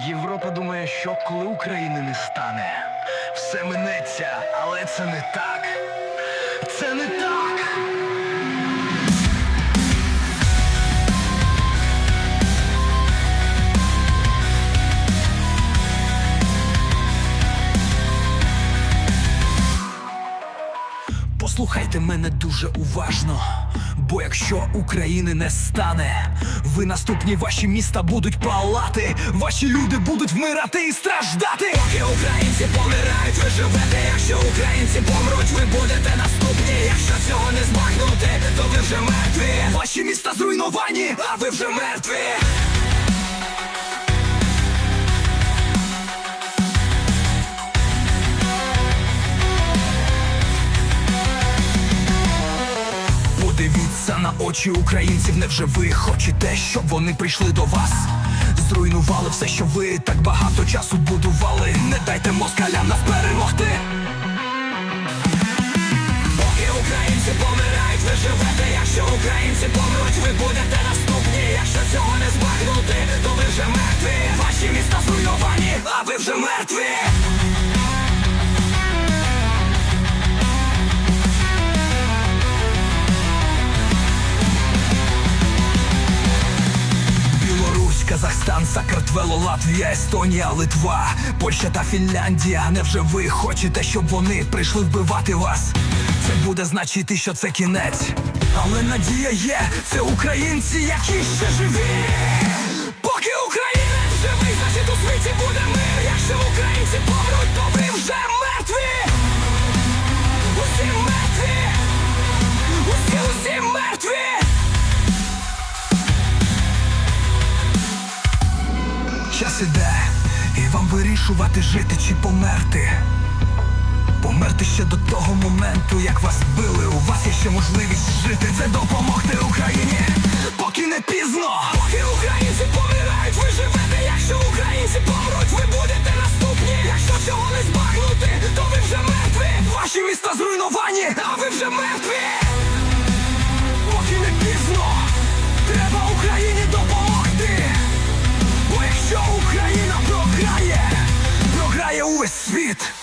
Європа думає, що коли України не стане, все минеться, але це не так. Це не так. Послухайте мене дуже уважно, бо якщо України не стане, ви наступні ваші міста будуть палати, ваші люди будуть вмирати і страждати. Поки українці помирають, ви живете. Якщо українці помруть, ви будете наступні. Якщо цього не збагнути, то ви вже мертві. Ваші міста зруйновані, а ви вже мертві. Подивіться на очі українців, невже ви хочете, щоб вони прийшли до вас? Зруйнували все, що ви так багато часу будували. Не дайте москалям нас перемогти. Поки українці помирають, ви живете. Якщо українці помруть, ви будете наступні. Якщо цього не збагнути, то ви вже мертві. Ваші міста зруйновані, а ви вже мертві. Казахстан, Сакартвело, Латвія, Естонія, Литва, Польща та Фінляндія. Невже ви хочете, щоб вони прийшли вбивати вас? Це буде значити, що це кінець. Але надія є, це українці, які ще живі. Іде, і вам вирішувати, жити чи померти. Померти ще до того моменту, як вас били. У вас є ще можливість жити. Це допомогти Україні. Поки не пізно. Поки українці помирають, ви живете. Якщо українці помруть, ви будете наступні. Якщо цього не збагнути, то ви вже мертві. Ваші міста зруйновані, а ви вже мертві. Бо якщо Україна програє, програє увесь світ.